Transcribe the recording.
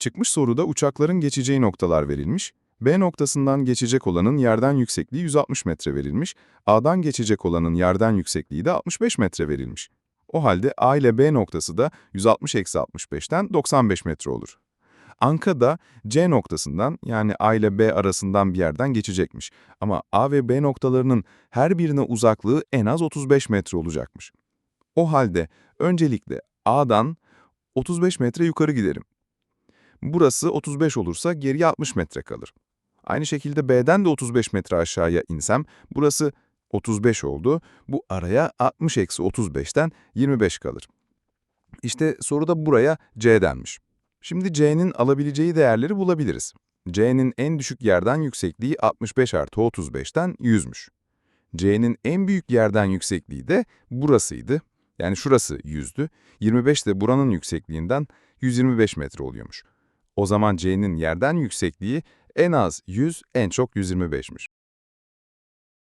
Çıkmış soruda uçakların geçeceği noktalar verilmiş. B noktasından geçecek olanın yerden yüksekliği 160 metre verilmiş. A'dan geçecek olanın yerden yüksekliği de 65 metre verilmiş. O halde A ile B noktası da 160-65'ten 95 metre olur. Anka da C noktasından yani A ile B arasından bir yerden geçecekmiş. Ama A ve B noktalarının her birine uzaklığı en az 35 metre olacakmış. O halde öncelikle A'dan 35 metre yukarı giderim. Burası 35 olursa geriye 60 metre kalır. Aynı şekilde B'den de 35 metre aşağıya insem burası 35 oldu. Bu araya 60 eksi 35'ten 25 kalır. İşte soruda buraya C denmiş. Şimdi C'nin alabileceği değerleri bulabiliriz. C'nin en düşük yerden yüksekliği 65 artı 35'ten 100'müş. C'nin en büyük yerden yüksekliği de burasıydı. Yani şurası 100'dü. 25 de buranın yüksekliğinden 125 metre oluyormuş. O zaman C'nin yerden yüksekliği en az 100, en çok 125'miş.